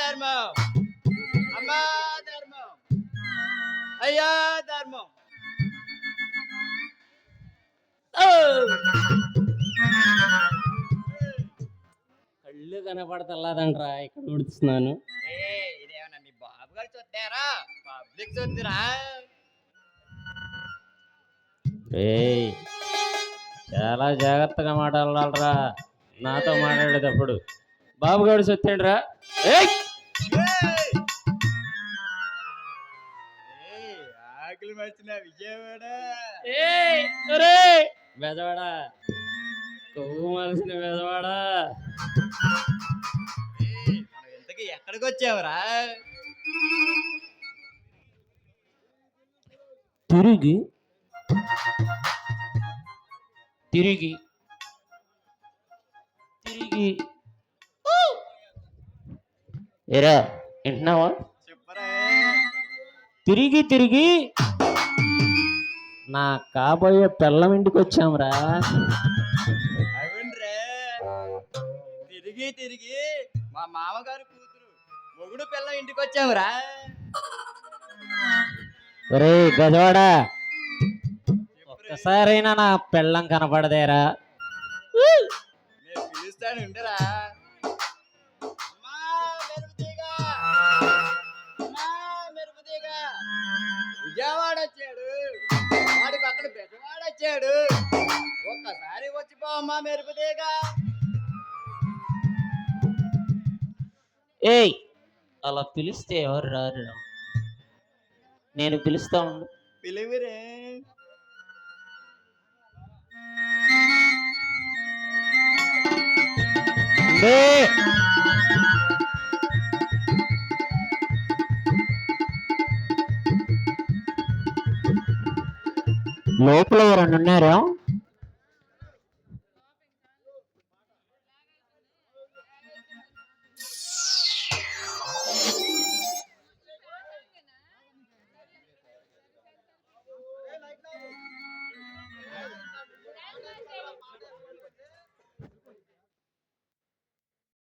ధర్మం అమ్మా ధర్మం. అయ్యా ధర్మం. కళ్ళు కనపడతల్లాదంట్రా ఇక్కడ ఉడుతున్నాను. ఇదేమన్నా మీ బాబు గారు చూద్దారా పబ్లిక్ చూద్దురా చాలా జాగ్రత్తగా మాట్లాడాలరా. నాతో మాట్లాడేటప్పుడు. బాబు గారు సొత్తాడురా ఏయ్! ఏయ్! ఏయ్, ఆకలి మర్చిన విజయవాడ. కొవ్వు మలిసిన మనం ఇంతకీ ఎక్కడికి వచ్చావురా? తిరిగి. తిరిగి. తిరిగి. ఎరా వింటున్నావా? తిరిగి తిరిగి నా కాబోయే పిల్లం ఇంటికి వచ్చాంరా. తిరిగి తిరిగి మా మామగారు కూతురు మొగుడు పిల్ల ఇంటికి వచ్చావురా. ఒరే గజవాడా చెప్పురా. ఒక్కసారైనా నా పిల్లం కనపడదేరా. నేను పిలుస్తాను ఉండరా. వచ్చాడు వాడి పక్కన బెజవాడ వచ్చాడు ఒక్కసారి వచ్చిపో అమ్మా మెరుపుతీగ. ఏయ్ అలా పిలిస్తే ఎవరు రారు నేను పిలుస్తా ఉండు. పిలివిరే. లే. లోపల ఎవరన్నా ఉన్నారా?